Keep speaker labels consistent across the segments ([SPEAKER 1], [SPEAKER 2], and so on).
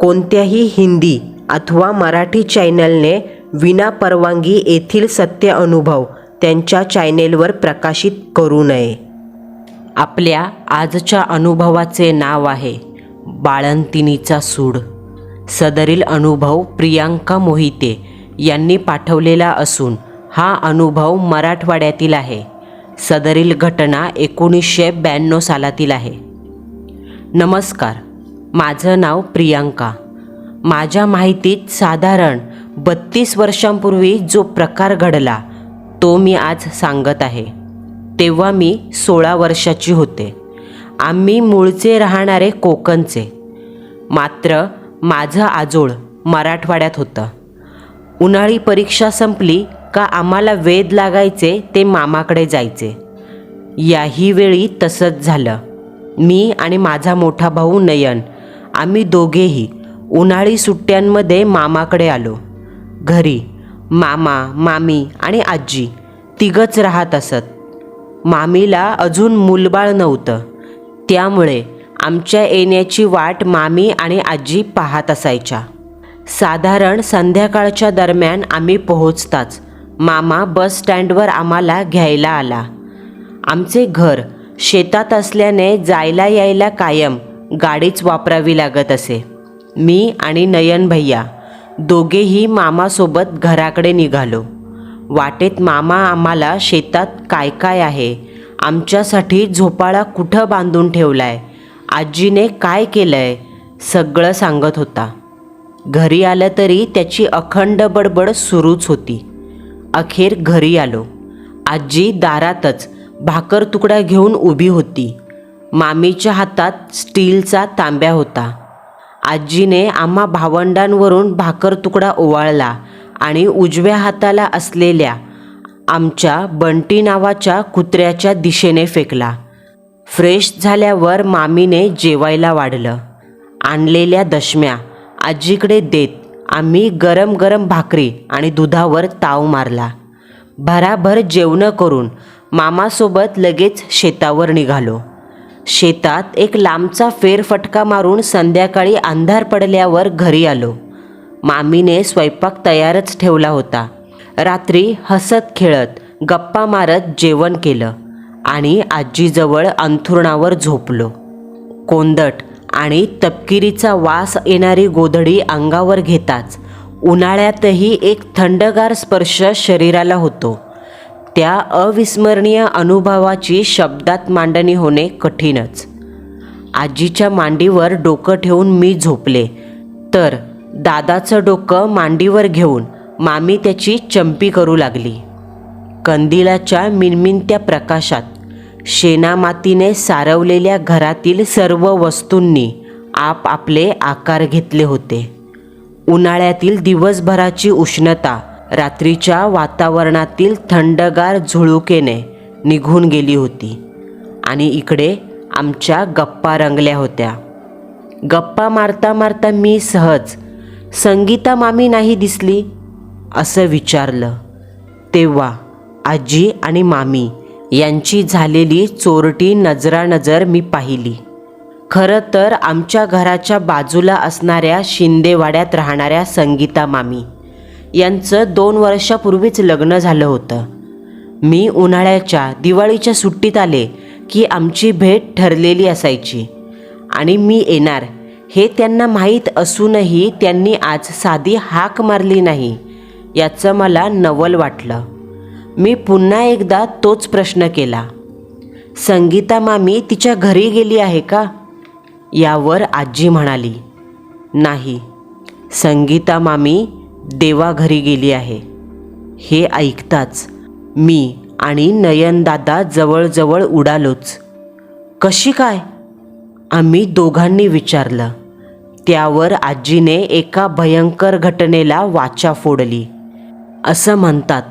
[SPEAKER 1] कोणत्याही हिंदी अथवा मराठी चॅनलने विना परवानगी येथील सत्य अनुभव त्यांच्या चॅनेलवर प्रकाशित करू नये.
[SPEAKER 2] आपल्या आजच्या अनुभवाचे नाव आहे बाळंतिनीचा सूड. सदरील अनुभव प्रियांका मोहिते यांनी पाठवलेला असून हा अनुभव मराठवाड्यातील आहे. सदरील घटना एकोणीसशे ब्याण्णव सालातील आहे. नमस्कार. माझं नाव प्रियांका. माझ्या माहितीत साधारण बत्तीस वर्षांपूर्वी जो प्रकार घडला तो मी आज सांगत आहे. तेव्हा मी सोळा वर्षाची होते. आम्ही मूळचे राहणारे कोकणचे. मात्र माझं आजोळ मराठवाड्यात होतं. उन्हाळी परीक्षा संपली का आम्हाला वेध लागायचे ते मामाकडे जायचे. याही वेळी तसंच झालं. मी आणि माझा मोठा भाऊ नयन आम्ही दोघेही उन्हाळी सुट्ट्यांमध्ये मामाकडे आलो. घरी मामा मामी आणि आजी तिघंच राहत असत. मामीला अजून मूलबाळ नव्हतं. त्यामुळे आमच्या येण्याची वाट मामी आणि आजी पाहत असायच्या. साधारण संध्याकाळच्या दरम्यान आम्ही पोहोचताच मामा बस स्टँडवर आम्हाला घ्यायला आला. आमचे घर शेतात असल्याने जायला यायला कायम गाडीच वापरावी लागत असे. मी आणि नयन भैया दोघेही मामासोबत घराकडे निघालो. वाटेत मामा आम्हाला शेतात काय काय आहे आमच्यासाठी झोपाळा कुठं बांधून ठेवलाय आजीने काय केलंय सगळं सांगत होता. घरी आलं तरी त्याची अखंड बडबड सुरूच होती. अखेर घरी आलो. आजी दारातच भाकर तुकडा घेऊन उभी होती. मामीच्या हातात स्टीलचा तांब्या होता. आजीने आम्हा भावंडांवरून भाकर तुकडा ओवाळला आणि उजव्या हाताला असलेल्या आमच्या बंटी नावाच्या कुत्र्याच्या दिशेने फेकला. फ्रेश झाल्यावर मामीने जेवायला वाढलं. आणलेल्या दशम्या आजीकडे देत आम्ही गरम गरम भाकरी आणि दुधावर ताव मारला. भराभर जेवणं करून मामासोबत लगेच शेतावर निघालो. शेतात एक लांबचा फेरफटका मारून संध्याकाळी अंधार पडल्यावर घरी आलो. मामीने स्वयंपाक तयारच ठेवला होता. रात्री हसत खेळत गप्पा मारत जेवण केलं आणि आजीजवळ अंथरुणावर झोपलो. कोंदट आणि तपकिरीचा वास येणारी गोधडी अंगावर घेताच उन्हाळ्यातही एक थंडगार स्पर्श शरीराला होतो. त्या अविस्मरणीय अनुभवाची शब्दात मांडणी होणे कठीणच. आजीच्या मांडीवर डोकं ठेवून मी झोपले. तर दादाचं डोकं मांडीवर घेऊन मामी त्याची चंपी करू लागली. कंदिलाच्या मिनमिनत्या प्रकाशात शेणामातीने सारवलेल्या घरातील सर्व वस्तूंनी आपापले आकार घेतले होते. उन्हाळ्यातील दिवसभराची उष्णता रात्रीच्या वातावरणातील थंडगार झुळुकेने निघून गेली होती. आणि इकडे आमच्या गप्पा रंगल्या होत्या. गप्पा मारता मारता मी सहज संगीता मामी नाही दिसली? असं विचारलं. तेव्हा आजी आणि मामी यांची झालेली चोरटी नजरानजर मी पाहिली. खरं तर आमच्या घराच्या बाजूला असणाऱ्या शिंदेवाड्यात राहणाऱ्या संगीता मामी यांचं दोन वर्षापूर्वीच लग्न झालं होतं. मी उन्हाळ्याच्या दिवाळीच्या सुट्टीत आले की आमची भेट ठरलेली असायची. आणि मी येणार हे त्यांना माहीत असूनही त्यांनी आज साधी हाक मारली नाही याचं मला नवल वाटलं. मी पुन्हा एकदा तोच प्रश्न केला. संगीता मामी तिच्या घरी गेली आहे का? यावर आजी म्हणाली. नाही. संगीता मामी देवाघरी गेली आहे. हे ऐकताच मी आणि नयनदादा जवळजवळ उडालोच. कशी काय? आम्ही दोघांनी विचारलं. त्यावर आजीने एका भयंकर घटनेला वाचा फोडली. असं म्हणतात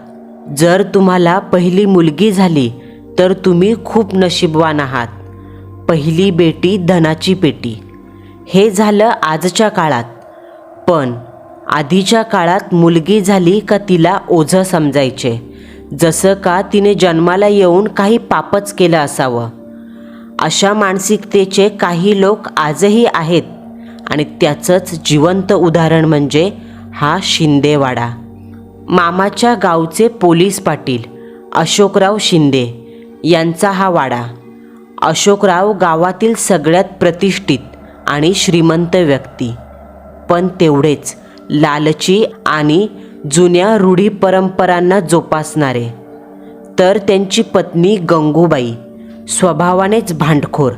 [SPEAKER 2] जर तुम्हाला पहिली मुलगी झाली तर तुम्ही खूप नशीबवान आहात. पहिली बेटी धनाची पेटी. हे झालं आजच्या काळात. पण आधीच्या काळात मुलगी झाली का तिला ओझं समजायचे. जसं का तिने जन्माला येऊन काही पापच केलं असावं. अशा मानसिकतेचे काही लोक आजही आहेत आणि त्याचंच जिवंत उदाहरण म्हणजे हा शिंदेवाडा. मामाच्या गावचे पोलीस पाटील अशोकराव शिंदे यांचा हा वाडा. अशोकराव गावातील सगळ्यात प्रतिष्ठित आणि श्रीमंत व्यक्ती. पण तेवढेच. लालची आणि जुन्या रूढी परंपरांना जोपासणारे. तर त्यांची पत्नी गंगूबाई स्वभावानेच भांडखोर.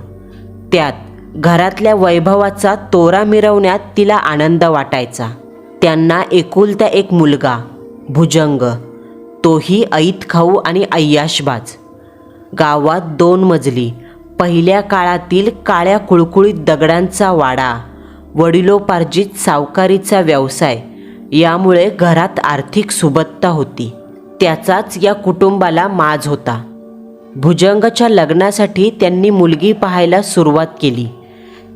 [SPEAKER 2] त्यात घरातल्या वैभवाचा तोरा मिरवण्यात तिला आनंद वाटायचा. त्यांना एकुलता एक मुलगा भुजंग. तोही ऐत खाऊ आणि अय्याशबाज. गावात दोन मजली पहिल्या काळातील काळ्या कुळकुळीत दगडांचा वाडा. वडिलोपार्जित सावकारीचा व्यवसाय. यामुळे घरात आर्थिक सुबत्ता होती. त्याचाच या कुटुंबाला माज होता. भुजंगच्या लग्नासाठी त्यांनी मुलगी पाहायला सुरुवात केली.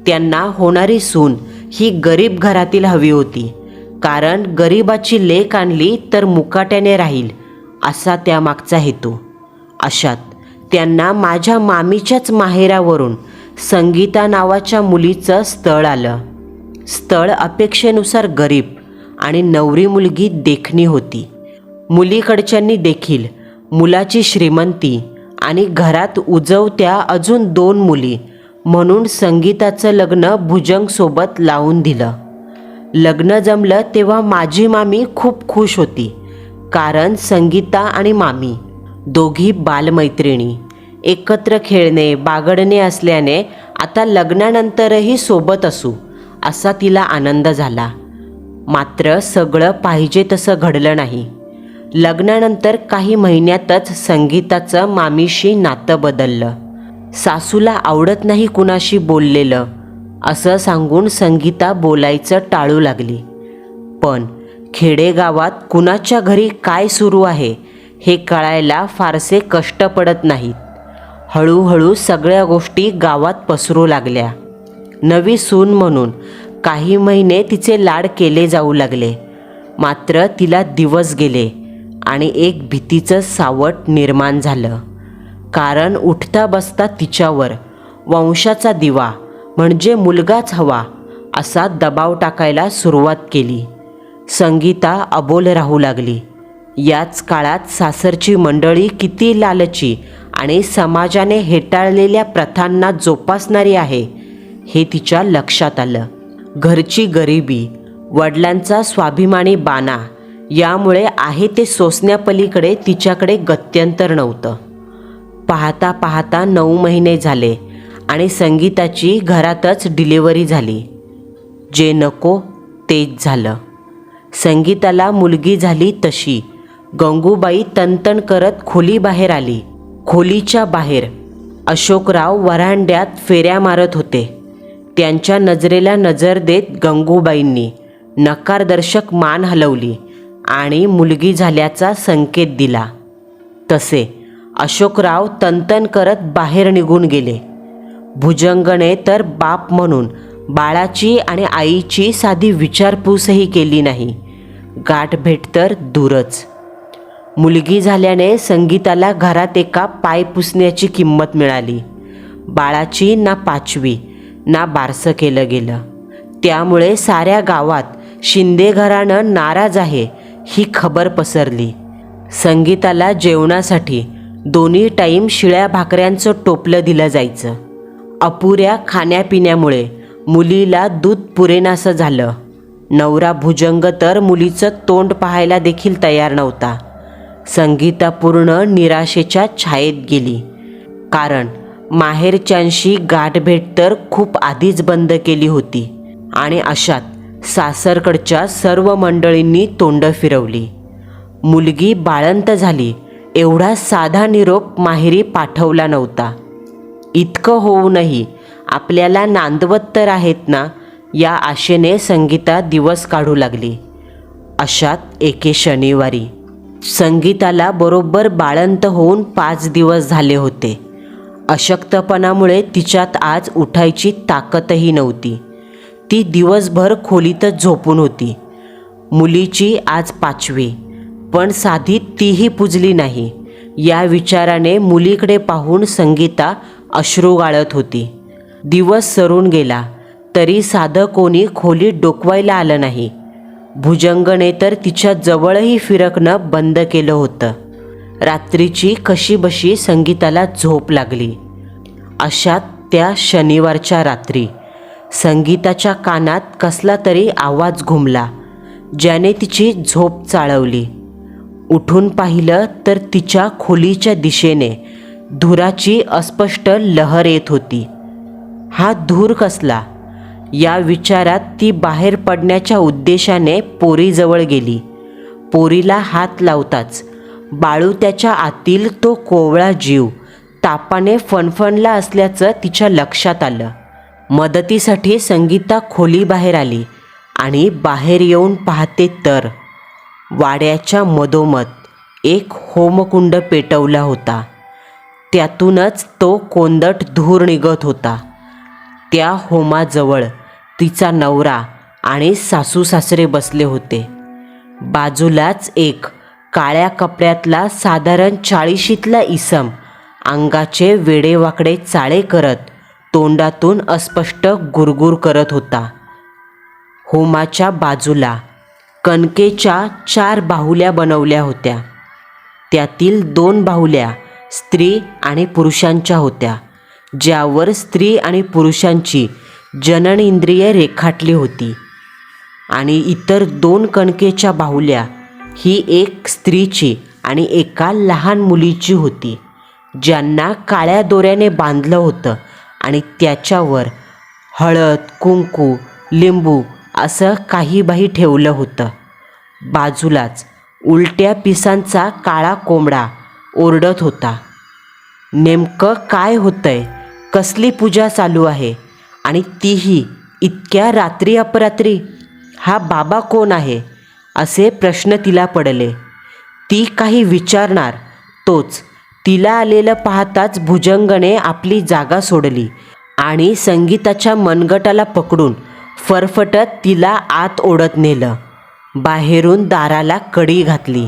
[SPEAKER 2] त्यांना होणारी सून ही गरीब घरातील हवी होती. कारण गरिबाची लेक आणली तर मुकाट्याने राहील असा त्यामागचा हेतू. अशात त्यांना माझ्या मामीच्याच माहेरावरून संगीता नावाच्या मुलीचं स्थळ आलं. स्थळ अपेक्षेनुसार गरीब आणि नवरी मुलगी देखणी होती. मुलीकडच्यांनी देखील मुलाची श्रीमंती आणि घरात उजवत्या अजून दोन मुली म्हणून संगीताचं लग्न भुजंगसोबत लावून दिलं. लग्न जमलं तेव्हा माझी मामी खूप खुश होती कारण संगीता आणि मामी दोघी बालमैत्रिणी एकत्र खेळणे बागडणे असल्याने आता लग्नानंतरही सोबत असू. असा तिला आनंद झाला. मात्र सगळं पाहिजे तसं घडलं नाही. लग्नानंतर काही महिन्यातच संगीताचं मामीशी नातं बदललं. सासूला आवडत नाही कुणाशी बोललेलं असं सांगून संगीता बोलायचं टाळू लागली. पण खेडेगावात कुणाच्या घरी काय सुरू आहे हे कळायला फारसे कष्ट पडत नाहीत. हळूहळू सगळ्या गोष्टी गावात पसरू लागल्या. नवी सून म्हणून. काही महिने तिचे लाड केले जाऊ लागले. मात्र तिला दिवस गेले आणि एक भीतीचं सावट निर्माण झालं. कारण उठता बसता तिच्यावर वंशाचा दिवा म्हणजे मुलगाच हवा असा दबाव टाकायला सुरुवात केली. संगीता अबोल राहू लागली. याच काळात सासरची मंडळी किती लालची आणि समाजाने हेटाळलेल्या प्रथांना जोपासणारी आहे हे तिच्या लक्षात आलं. घरची गरिबी वडिलांचा स्वाभिमानी बाणा यामुळे आहे ते सोसण्यापलीकडे तिच्याकडे गत्यंतर नव्हतं. पाहता पाहता नऊ महिने झाले आणि संगीताची घरातच डिलिव्हरी झाली. जे नको तेच झालं. संगीताला मुलगी झाली तशी. गंगूबाई तणतण करत खोलीबाहेर आली. खोलीच्या बाहेर अशोकराव वरांड्यात फेऱ्या मारत होते. त्यांच्या नजरेला नजर देत गंगूबाईंनी नकारदर्शक मान हलवली आणि मुलगी झाल्याचा संकेत दिला. तसे अशोकराव तनतन करत बाहेर निघून गेले. भुजंगने तर बाप म्हणून बाळाची आणि आईची साधी विचारपूसही केली नाही. गाठभेट तर दूरच. मुलगी झाल्याने संगीताला घरात एका पाय पुसण्याची किंमत मिळाली. बाळाची ना पाचवी ना बारसं केलं गेलं. त्यामुळे साऱ्या गावात शिंदे घराणं नाराज आहे ही खबर पसरली. संगीताला जेवणासाठी दोन्ही टाईम शिळ्या भाकऱ्यांचं टोपलं दिलं जायचं. अपुऱ्या खाण्यापिण्यामुळे मुलीला दूध पुरेनासं झालं. नवरा भुजंग तर मुलीचं तोंड पाहायला देखील तयार नव्हता. संगीता पूर्ण निराशेच्या छायेत गेली. कारण माहेरच्यांशी गाठभेट तर खूप आधीच बंद केली होती. आणि अशात सासरकडच्या सर्व मंडळींनी तोंड फिरवली. मुलगी बाळंत झाली एवढा साधा निरोप माहेरी पाठवला नव्हता. इतकं होऊनही आपल्याला नांदवत तर आहेत ना या आशेने संगीता दिवस काढू लागली. अशात एके शनिवारी संगीताला बरोबर बाळंत होऊन पाच दिवस झाले होते. अशक्तपणामुळे तिच्यात आज उठायची ताकदही नव्हती. ती दिवसभर खोलीतच झोपून होती. मुलीची आज पाचवी पण साधी तीही पुजली नाही. या विचाराने मुलीकडे पाहून संगीता अश्रू गाळत होती. दिवस सरून गेला तरी साधं कोणी खोलीत डोकवायला आलं नाही. भुजंगने तर तिच्या जवळही फिरकणं बंद केलं होतं. रात्रीची कशीबशी संगीताला झोप लागली. अशात त्या शनिवारच्या रात्री संगीताच्या कानात कसला तरी आवाज घुमला ज्याने तिची झोप चाळवली. उठून पाहिलं तर तिच्या खोलीच्या दिशेने धुराची अस्पष्ट लहर येत होती. हा धूर कसला? या विचारात ती बाहेर पडण्याच्या उद्देशाने पोरीजवळ गेली. पोरीला हात लावताच बाळू त्याच्या आतील तो कोवळा जीव तापाने फणफणला असल्याचं तिच्या लक्षात आलं. मदतीसाठी संगीता खोलीबाहेर आली आणि बाहेर येऊन पाहते तर. वाड्याच्या मधोमध एक होमकुंड पेटवला होता. त्यातूनच तो कोंदट धूर निघत होता. त्या होमाजवळ तिचा नवरा आणि सासू सासरे बसले होते. बाजूलाच एक काळ्या कपड्यातला साधारण चाळीशीतला इसम अंगाचे वेडेवाकडे चाळे करत तोंडातून अस्पष्ट गुरगुर करत होता. होमाच्या बाजूला कणकेच्या चार बाहुल्या बनवल्या होत्या. त्यातील दोन बाहुल्या स्त्री आणि पुरुषांच्या होत्या ज्यावर स्त्री आणि पुरुषांची जननेंद्रिय रेखाटली होती. आणि इतर दोन कणकेच्या बाहुल्या ही एक स्त्रीची आणि एका लहान मुलीची होती ज्यांना काळ्या दोऱ्याने बांधलं होतं आणि त्याच्यावर हळद कुंकू लिंबू असं काही बाही ठेवलं होतं. बाजूलाच उलट्या पिसांचा काळा कोंबडा ओरडत होता. नेमकं काय होतंय? कसली पूजा चालू आहे? आणि तीही इतक्या रात्री अपरात्री? हा बाबा कोण आहे? असे प्रश्न तिला पडले. ती काही विचारणार तोच. तिला आलेलं पाहताच भुजंगने आपली जागा सोडली आणि संगीताच्या मनगटाला पकडून फरफटत तिला आत ओढत नेलं. बाहेरून दाराला कडी घातली.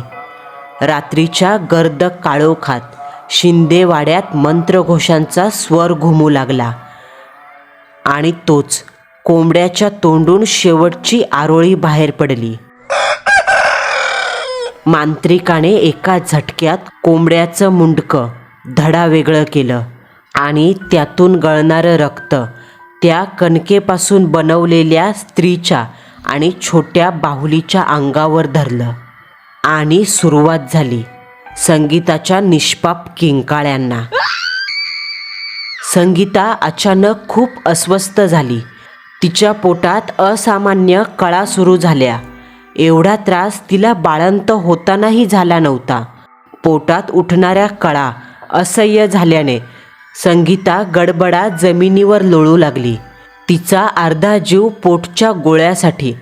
[SPEAKER 2] रात्रीच्या गर्द काळोखात शिंदेवाड्यात मंत्रघोषांचा स्वर घुमू लागला आणि तोच कोंबड्याच्या तोंडून शेवटची आरोळी बाहेर पडली. मांत्रिकाने एका झटक्यात कोंबड्याचं मुंडकं धडा वेगळं केलं आणि त्यातून गळणारं रक्त त्या कणकेपासून बनवलेल्या स्त्रीच्या आणि छोट्या बाहुलीच्या अंगावर धरलं आणि सुरुवात झाली संगीताच्या निष्पाप किंकाळ्यांना. संगीता अचानक खूप अस्वस्थ झाली. तिच्या पोटात असामान्य कळा सुरू झाल्या. एवढा त्रास तिला बाळंत होतानाही झाला नव्हता. पोटात उठणाऱ्या कळा असह्य झाल्याने संगीता गडबडा जमिनीवर लोळू लागली. तिचा अर्धा जीव पोटच्या गोळ्यासाठी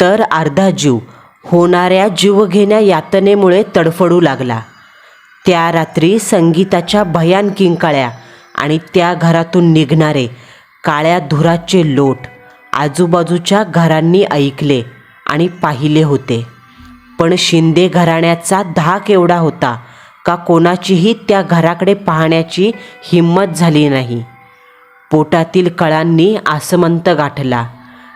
[SPEAKER 2] तर अर्धा जीव होणाऱ्या जीवघेण्या यातनेमुळे तडफडू लागला. त्या रात्री संगीताच्या भयान किंकाळ्या आणि त्या घरातून निघणारे काळ्या धुराचे लोट आजूबाजूच्या घरांनी ऐकले. आणि पाहिले होते. पण शिंदे घराण्याचा धाक एवढा होता का कोणाचीही त्या घराकडे पाहण्याची हिंमत झाली नाही. पोटातील कळांनी आसमंत गाठला.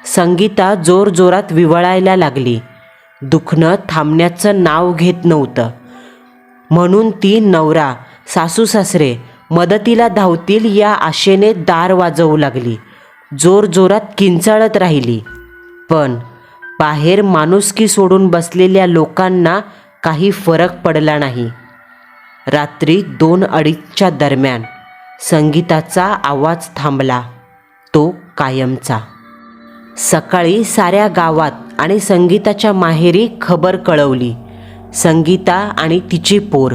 [SPEAKER 2] संगीता जोरजोरात विवळायला लागली. दुखणं थांबण्याचं नाव घेत नव्हतं. म्हणून ती नवरा सासू सासरे मदतीला धावतील या आशेने दार वाजवू लागली. जोरजोरात किंचाळत राहिली. पण बाहेर माणुसकी सोडून बसलेल्या लोकांना काही फरक पडला नाही. रात्री दोन अडीचच्या दरम्यान संगीताचा आवाज थांबला तो कायमचा. सकाळी साऱ्या गावात आणि संगीताच्या माहेरी खबर कळवली. संगीता आणि तिची पोर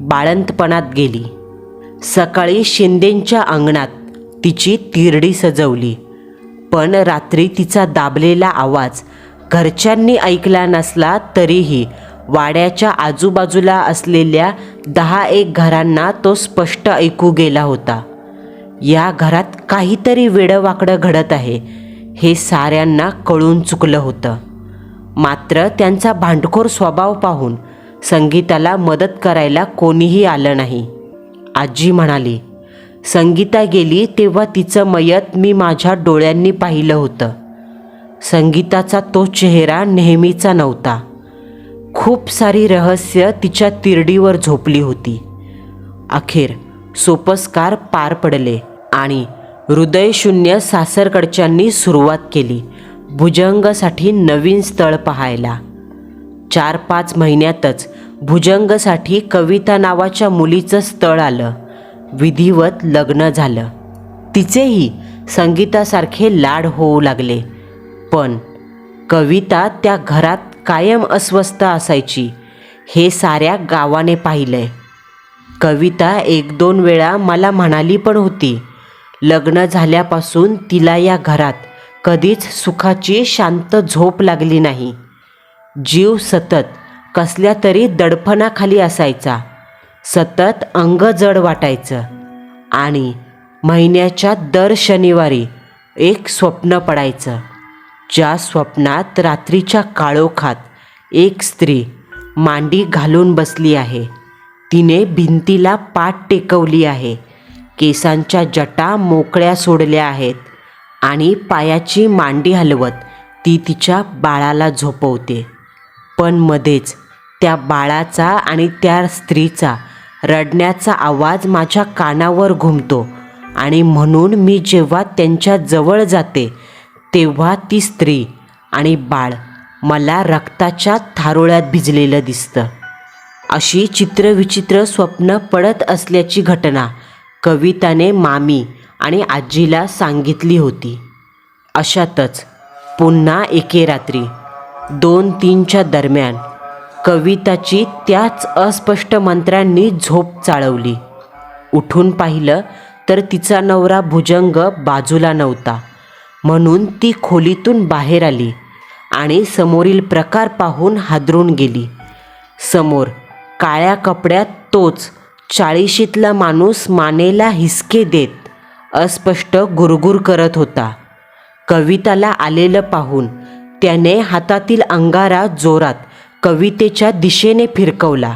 [SPEAKER 2] बाळंतपणात गेली. सकाळी शिंदेंच्या अंगणात तिची तिरडी सजवली. पण रात्री तिचा दाबलेला आवाज घरच्यांनी ऐकला नसला तरीही वाड्याच्या आजूबाजूला असलेल्या दहा एक घरांना तो स्पष्ट ऐकू गेला होता. या घरात काहीतरी वेडंवाकडं घडत आहे हे साऱ्यांना कळून चुकलं होतं. मात्र त्यांचा भांडखोर स्वभाव पाहून संगीताला मदत करायला कोणीही आलं नाही. आजी म्हणाली संगीता गेली तेव्हा तिचं मयत मी माझ्या डोळ्यांनी पाहिलं होतं. संगीताचा तो चेहरा नेहमीचा नव्हता. खूप सारी रहस्य तिच्या तिरडीवर झोपली होती. अखेर सोपस्कार पार पडले आणि हृदयशून्य सासरकडच्यांनी सुरुवात केली भुजंगसाठी नवीन स्थळ पाहायला. चार पाच महिन्यातच भुजंगसाठी कविता नावाच्या मुलीचं स्थळ आलं. विधिवत लग्न झालं. तिचेही संगीतासारखे लाड होऊ लागले. पण कविता त्या घरात कायम अस्वस्थ असायची. हे साऱ्या गावाने पाहिलंय. कविता एक दोन वेळा मला म्हणाली पण होती लग्न झाल्यापासून तिला या घरात कधीच सुखाची शांत झोप लागली नाही. जीव सतत कसल्या तरी दडपणाखाली असायचा. सतत अंग जड वाटायचं. आणि महिन्याच्या दर शनिवारी एक स्वप्न पडायचं. ज्या स्वप्नात रात्रीच्या काळोखात एक स्त्री मांडी घालून बसली आहे. तिने भिंतीला पाठ टेकवली आहे. केसांच्या जटा मोकळ्या सोडल्या आहेत आणि पायाची मांडी हलवत ती तिच्या बाळाला झोपवते. पण मध्येच त्या बाळाचा आणि त्या स्त्रीचा रडण्याचा आवाज माझ्या कानावर घुमतो आणि म्हणून मी जेव्हा त्यांच्या जवळ जाते तेव्हा ती स्त्री आणि बाळ मला रक्ताच्या थारोळ्यात भिजलेलं दिसतं. अशी चित्रविचित्र स्वप्न पडत असल्याची घटना कविताने मामी आणि आजीला सांगितली होती. अशातच पुन्हा एके रात्री दोन तीनच्या दरम्यान कविताची त्याच अस्पष्ट मंत्र्यांनी झोप चाळवली. उठून पाहिलं तर तिचा नवरा भुजंग बाजूला नव्हता. म्हणून ती खोलीतून बाहेर आली आणि समोरील प्रकार पाहून हादरून गेली. समोर काळ्या कपड्यात तोच चाळीशीतला माणूस मानेला हिसके देत अस्पष्ट गुरगुर करत होता. कविताला आलेलं पाहून त्याने हातातील अंगारा जोरात कवितेच्या दिशेने फिरकवला.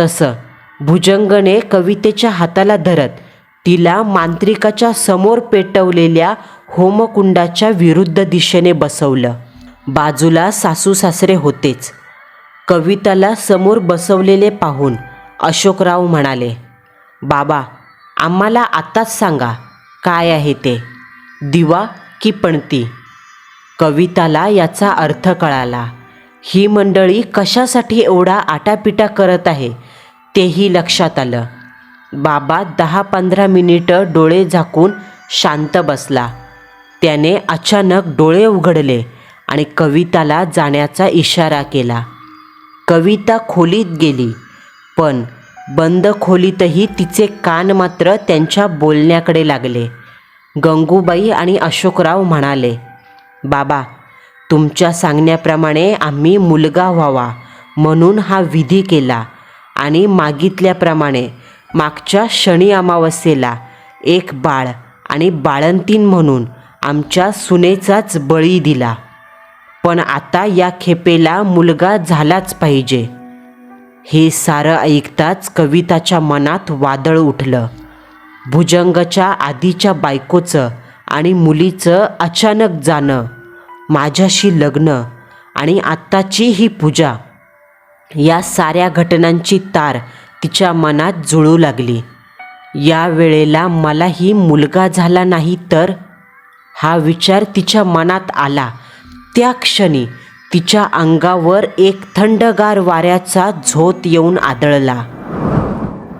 [SPEAKER 2] तसं भुजंगने कवितेच्या हाताला धरत तिला मांत्रिकाच्या समोर पेटवलेल्या होमकुंडाच्या विरुद्ध दिशेने बसवलं. बाजूला सासू सासरे होतेच. कविताला समोर बसवलेले पाहून अशोकराव म्हणाले बाबा आम्हाला आताच सांगा काय आहे ते? दिवा की पणती? कविताला याचा अर्थ कळाला. ही मंडळी कशासाठी एवढा आटापिटा करत आहे तेही लक्षात आलं. बाबा दहा पंधरा मिनिटं डोळे झाकून शांत बसला. त्याने अचानक डोळे उघडले आणि कविताला जाण्याचा इशारा केला. कविता खोलीत गेली पण बंद खोलीतही तिचे कान मात्र त्यांच्या बोलण्याकडे लागले. गंगूबाई आणि अशोकराव म्हणाले बाबा तुमच्या सांगण्याप्रमाणे आम्ही मुलगा व्हावा म्हणून हा विधी केला आणि मागितल्याप्रमाणे मागच्या शनी अमावस्येला एक बाळ आणि बाळंतीण म्हणून आमच्या सुनेचाच बळी दिला. पण आता या खेपेला मुलगा झालाच पाहिजे. हे सारं ऐकताच कविताच्या मनात वादळ उठलं. भुजंगच्या आधीच्या बायकोचं आणि मुलीचं अचानक जाणं माझ्याशी लग्न आणि आत्ताची ही पूजा या साऱ्या घटनांची तार तिच्या मनात जुळू लागली. या वेळेला मलाही मुलगा झाला नाही तर हा विचार तिच्या मनात आला. त्या क्षणी तिच्या अंगावर एक थंडगार वाऱ्याचा झोत येऊन आदळला.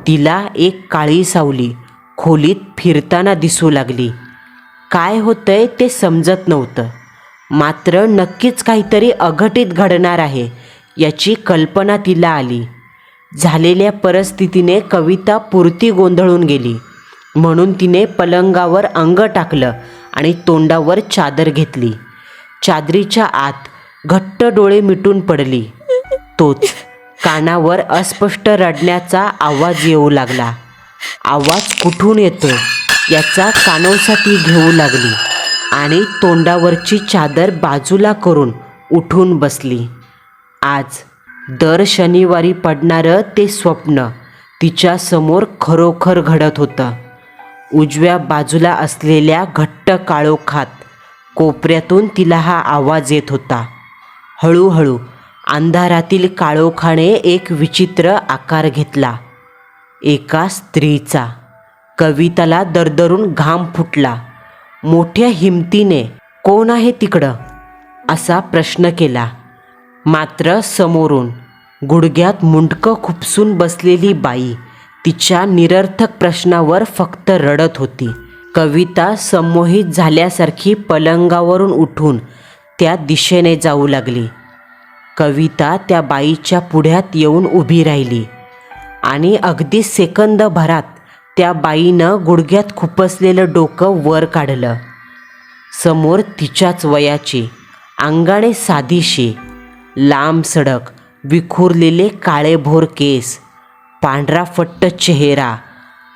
[SPEAKER 2] तिला एक काळी सावली खोलीत फिरताना दिसू लागली. काय होतंय ते समजत नव्हतं. मात्र नक्कीच काहीतरी अघटित घडणार आहे याची कल्पना तिला आली. झालेल्या परिस्थितीने कविता पुरती गोंधळून गेली. म्हणून तिने पलंगावर अंग टाकलं आणि तोंडावर चादर घेतली. चादरीच्या आत घट्ट डोळे मिटून पडली. तोच कानावर अस्पष्ट रडण्याचा आवाज येऊ लागला. आवाज कुठून येतो याचा कानोसाठी घेऊ लागली आणि तोंडावरची चादर बाजूला करून उठून बसली. आज दर शनिवारी पडणारं ते स्वप्न तिच्यासमोर खरोखर घडत होतं. उजव्या बाजूला असलेल्या घट्ट काळोखात कोपऱ्यातून तिला हा आवाज येत होता. हळूहळू अंधारातील काळोखाने एक विचित्र आकार घेतला. एका स्त्रीचा. कविताला दरदरून घाम फुटला. मोठ्या हिमतीने कोण आहे तिकडं? असा प्रश्न केला. मात्र समोरून गुडघ्यात मुंडकं खुपसून बसलेली बाई तिच्या निरर्थक प्रश्नावर फक्त रडत होती. कविता संमोहित झाल्यासारखी पलंगावरून उठून त्या दिशेने जाऊ लागली. कविता त्या बाईच्या पुढ्यात येऊन उभी राहिली आणि अगदी सेकंदभरात त्या बाईनं गुडघ्यात खुपसलेलं डोकं वर काढलं. समोर तिच्याच वयाची अंगाने साधीशी लांब सडक विखुरलेले काळेभोर केस पांढरा फट्ट चेहरा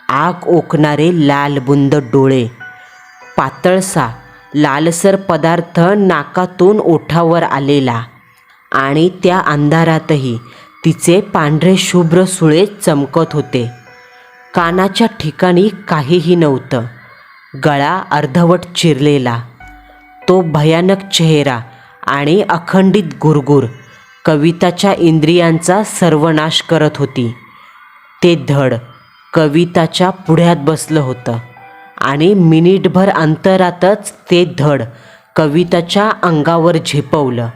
[SPEAKER 2] आग ओकणारे लाल बुंद डोळे पातळसा लालसर पदार्थ नाकातून ओठावर आलेला आणि त्या अंधारातही तिचे पांढरे शुभ्र सुळे चमकत होते. कानाच्या ठिकाणी काहीही नव्हतं. गळा अर्धवट चिरलेला. तो भयानक चेहरा आणि अखंडित गुरगुर कविताच्या इंद्रियांचा सर्वनाश करत होती. ते धड कविताच्या पुढ्यात बसलं होतं. आणि मिनिटभर अंतरातच ते धड कविताच्या अंगावर झेपवलं.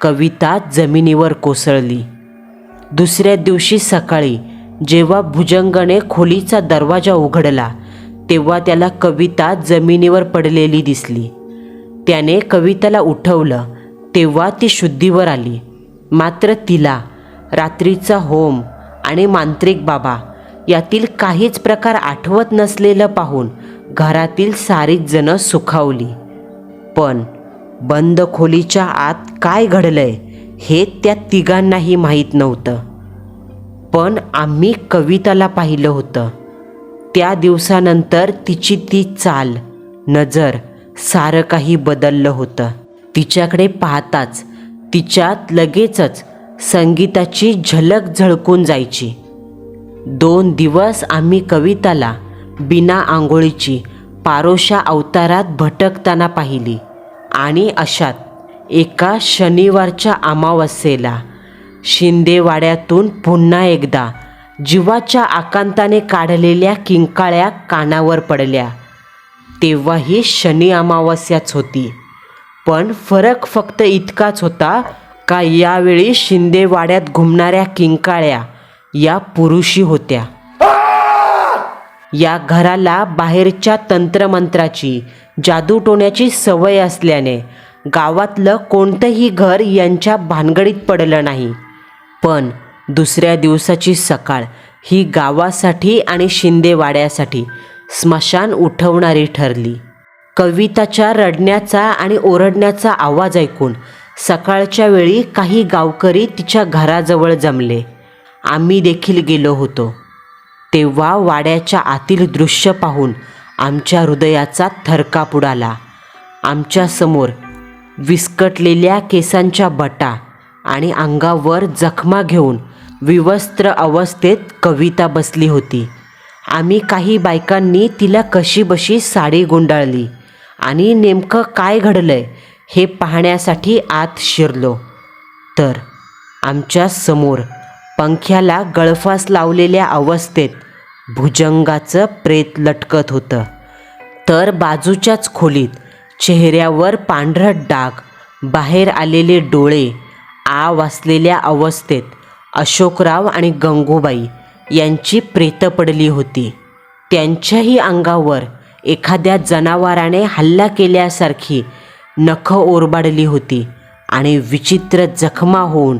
[SPEAKER 2] कविता जमिनीवर कोसळली. दुसऱ्या दिवशी सकाळी जेव्हा भुजंगने खोलीचा दरवाजा उघडला तेव्हा त्याला कविता जमिनीवर पडलेली दिसली. त्याने कविताला उठवलं तेव्हा ती शुद्धीवर आली. मात्र तिला रात्रीचा होम आणि मांत्रिक बाबा यातील काहीच प्रकार आठवत नसलेलं पाहून घरातील सारीच जणं सुखावली. पण बंद खोलीच्या आत काय घडलंय हे त्या तिघांनाही माहीत नव्हतं. पण आम्ही कविताला पाहिलं होतं. त्या दिवसानंतर तिची ती चाल नजर सारं काही बदललं होतं. तिच्याकडे पाहताच तिच्यात लगेचच संगीताची झलक झळकून जायची. दोन दिवस आम्ही कविताला बिना आंघोळीची पारोशा अवतारात भटकताना पाहिली. आणि अशात एका शनिवारच्या अमावस्येला शिंदेवाड्यातून पुन्हा एकदा जीवाच्या आकांताने काढलेल्या किंकाळ्या कानावर पडल्या. तेव्हा ही शनी अमावस्याच होती. पण फरक फक्त इतकाच होता का यावेळी शिंदेवाड्यात घुमणाऱ्या किंकाळ्या या पुरुषी होत्या. या घराला बाहेरच्या तंत्रमंत्राची जादूटोण्याची सवय असल्याने गावातलं कोणतंही घर यांच्या भानगडीत पडलं नाही. पण दुसऱ्या दिवसाची सकाळ ही गावासाठी आणि शिंदेवाड्यासाठी स्मशान उठवणारी ठरली. कविताच्या रडण्याचा आणि ओरडण्याचा आवाज ऐकून सकाळच्या वेळी काही गावकरी तिच्या घराजवळ जमले. आम्ही देखील गेलो होतो. तेव्हा वाड्याच्या आतील दृश्य पाहून आमच्या हृदयाचा थरकाप उडाला. आमच्यासमोर विस्कटलेल्या केसांच्या बटा आणि अंगावर जखमा घेऊन विवस्त्र अवस्थेत कविता बसली होती. आम्ही काही बायकांनी तिला कशीबशी साडी गुंडाळली आणि नेमकं काय घडलंय हे पाहण्यासाठी आत शिरलो. तर आमच्यासमोर पंख्याला गळफास लावलेल्या अवस्थेत भुजंगाचं प्रेत लटकत होतं. तर बाजूच्याच खोलीत चेहऱ्यावर पांढरं डाग बाहेर आलेले डोळे आ वाचलेल्या अवस्थेत अशोकराव आणि गंगूबाई यांची प्रेत पडली होती. त्यांच्याही अंगावर एखाद्या जनावराने हल्ला केल्यासारखी नखं ओरबाडली होती आणि विचित्र जखमा होऊन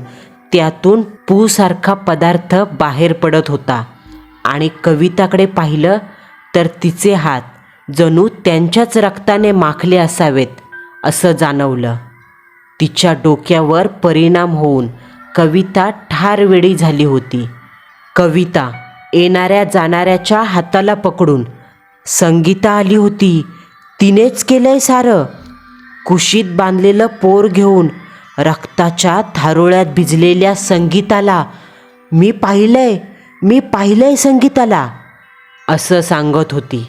[SPEAKER 2] त्यातून पूसारखा पदार्थ बाहेर पडत होता. आणि कविताकडे पाहिलं तर तिचे हात जणू त्यांच्याच रक्ताने माखले असावेत असं जाणवलं. तिच्या डोक्यावर परिणाम होऊन कविता ठार वेळी झाली होती. कविता येणाऱ्या जाणाऱ्याच्या हाताला पकडून संगीता आली होती. तिनेच केलंय सारं. कुशीत बांधलेलं पोर घेऊन रक्ताच्या थारोळ्यात भिजलेल्या संगीताला मी पाहिलंय मी पाहिलंय संगीताला असं सांगत होती.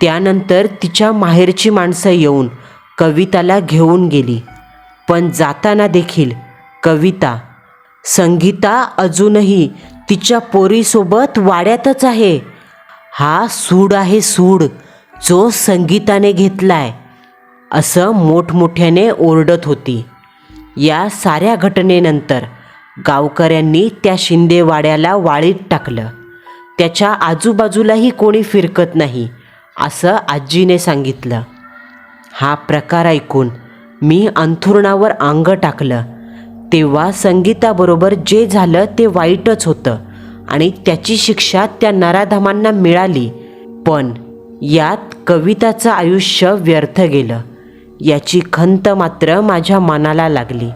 [SPEAKER 2] त्यानंतर तिच्या माहेरची माणसं येऊन कविताला घेऊन गेली. पण जाताना देखील कविता संगीता अजूनही तिच्या पोरीसोबत वाड्यातच आहे. हा सूड आहे सूड जो संगीताने घेतलाय. असं मोठमोठ्याने ओरडत होती. या साऱ्या घटनेनंतर गावकऱ्यांनी त्या शिंदेवाड्याला वाळीत टाकलं. त्याच्या आजूबाजूलाही कोणी फिरकत नाही असं आजीने सांगितलं. हा प्रकार ऐकून मी अंथुरणावर अंग टाकलं. तेव्हा संगीताबरोबर जे झालं ते वाईटच होतं आणि त्याची शिक्षा त्या नराधमांना मिळाली. पण यात कविताचं आयुष्य व्यर्थ गेलं. याची खंत मात्र माझ्या मनाला लागली.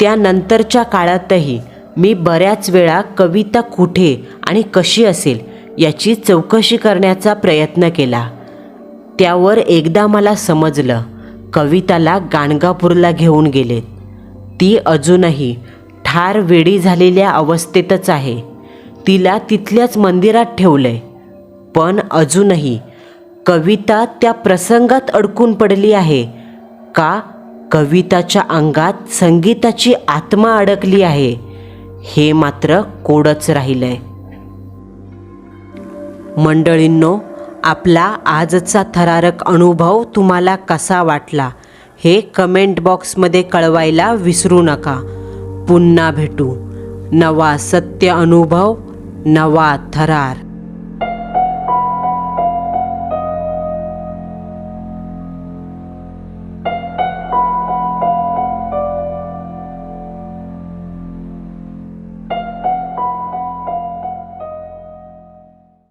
[SPEAKER 2] त्यानंतरच्या काळातही मी बऱ्याच वेळा कविता कुठे आणि कशी असेल याची चौकशी करण्याचा प्रयत्न केला. त्यावर एकदा मला समजलं कविताला गाणगापूरला घेऊन गेलेत. ती अजूनही ठार वेडी झालेल्या अवस्थेतच आहे. तिला तिथल्याच मंदिरात ठेवलंय. पण अजूनही कविता त्या प्रसंगात अडकून पडली आहे का कविताच्या अंगात संगीताची आत्मा अडकली आहे हे मात्र कोडच राहिलंय. मंडळींनो आपला आजचा थरारक अनुभव तुम्हाला कसा वाटला हे कमेंट बॉक्समध्ये कळवायला विसरू नका. पुन्हा भेटू. नवा सत्य अनुभव नवा थरार.